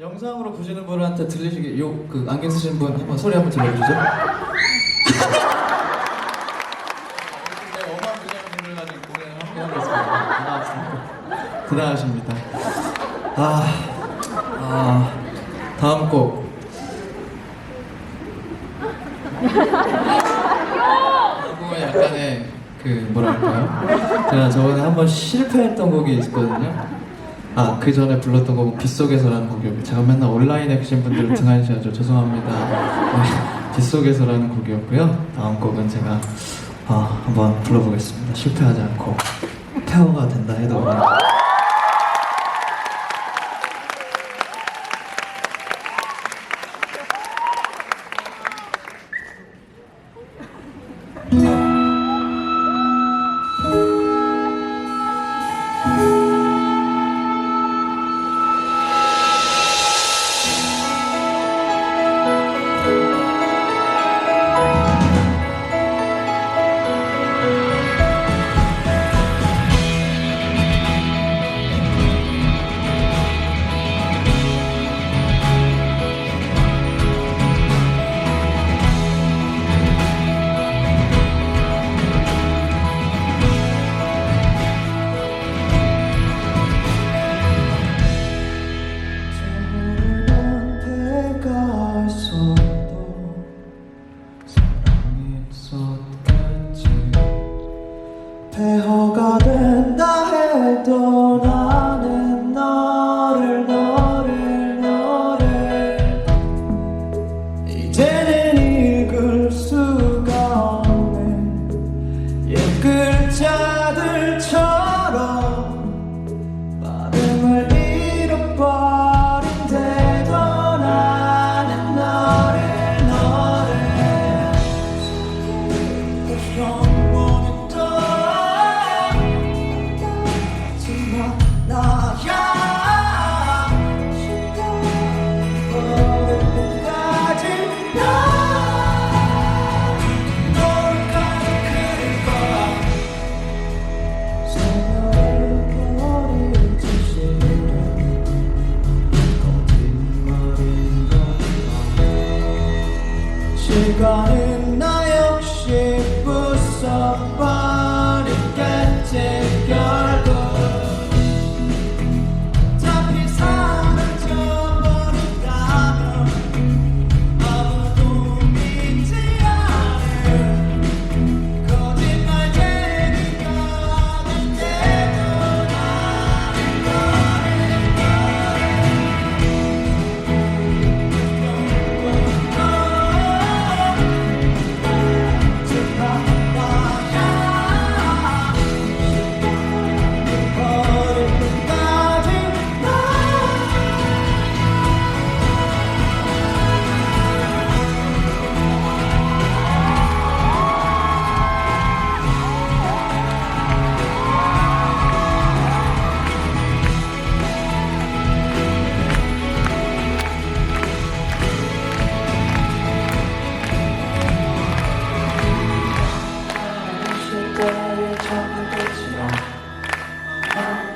영상으로 보시는 분한테 들리시게 요그 안경 쓰신 분 한번 소리 한번 들려주죠. 네. 대단하십니다. 아, 아, 다음 곡. 이 곡은 약간의 그 뭐랄까요? 제가 저번에 한번 실패했던 곡이 있거든요. 아, 그 전에 불렀던 곡은 빗속에서라는 곡이었고 제가 맨날 온라인에 계신 분들 등한시하죠. 죄송합니다. 네, 빗속에서라는 곡이었고요. 다음 곡은 제가 아, 한번 불러보겠습니다. 실패하지 않고 페어가 된다 해도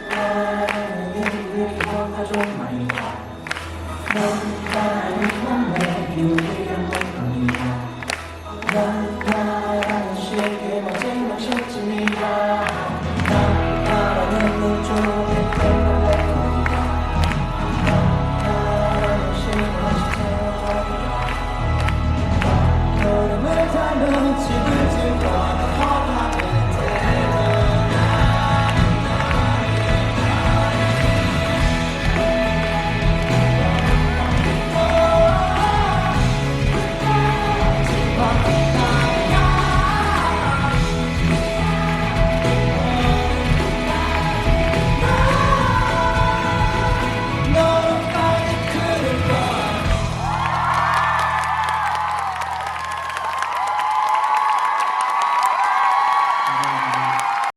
하나님 일을 더가져 말이야 넌 나의 맘에 유일한 게된 겁니다. 지금